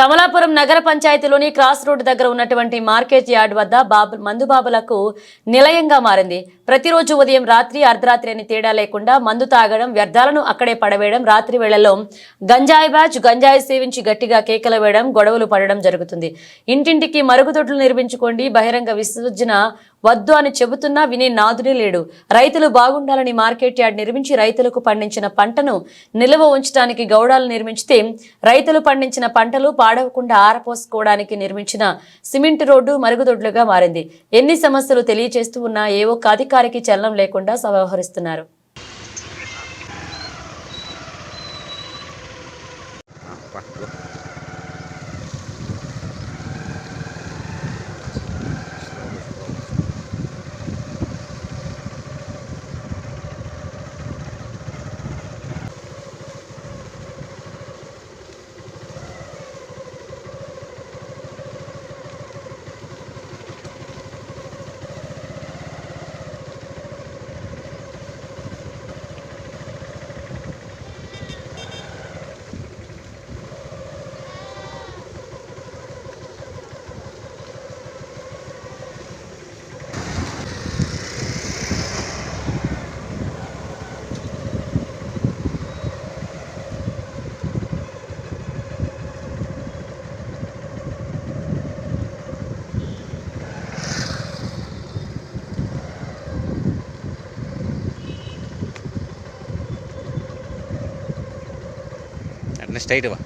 కమలాపురం నగర పంచాయతీలోని cross road దగ్గర ఉన్నటువంటి మార్కెట్ యార్డ్ వద్ద బాబు మందుబాబులకు నిలయంగా మారింది. ప్రతిరోజు ఉదయం రాత్రి అర్ధరాత్రి అని తేడా లేకుండా మందు తాగడం వ్యర్థాలను అక్కడే పడవేయడం రాత్రి వేళల్లో గంజాయి బ్యాచ్ గంజాయి సేవించి గట్టిగా కేకలు వేయడం గొడవలు పడడం జరుగుతుంది. ఇంటింటికి మరుగుదొడ్లు నిర్మించుకోండి బహిరంగ విసర్జన వద్దు అని చెబుతున్నా వినే నాదుడే లేడు. రైతులు బాగుండాలని మార్కెట్ యార్డ్ నిర్మించి రైతులకు పండించిన పంటను నిల్వ ఉంచడానికి గౌడాలు నిర్మించితే రైతులు పండించిన పంటలు పాడవకుండా ఆరపోసుకోవడానికి నిర్మించిన సిమెంట్ రోడ్డు మరుగుదొడ్లుగా మారింది. ఎన్ని సమస్యలు తెలియచేస్తూ ఉన్నా ఏ ఒక్క వారికి చలనం లేకుండా వ్యవహరిస్తున్నారు என்ன ஸ்ட்ரைட்டு வா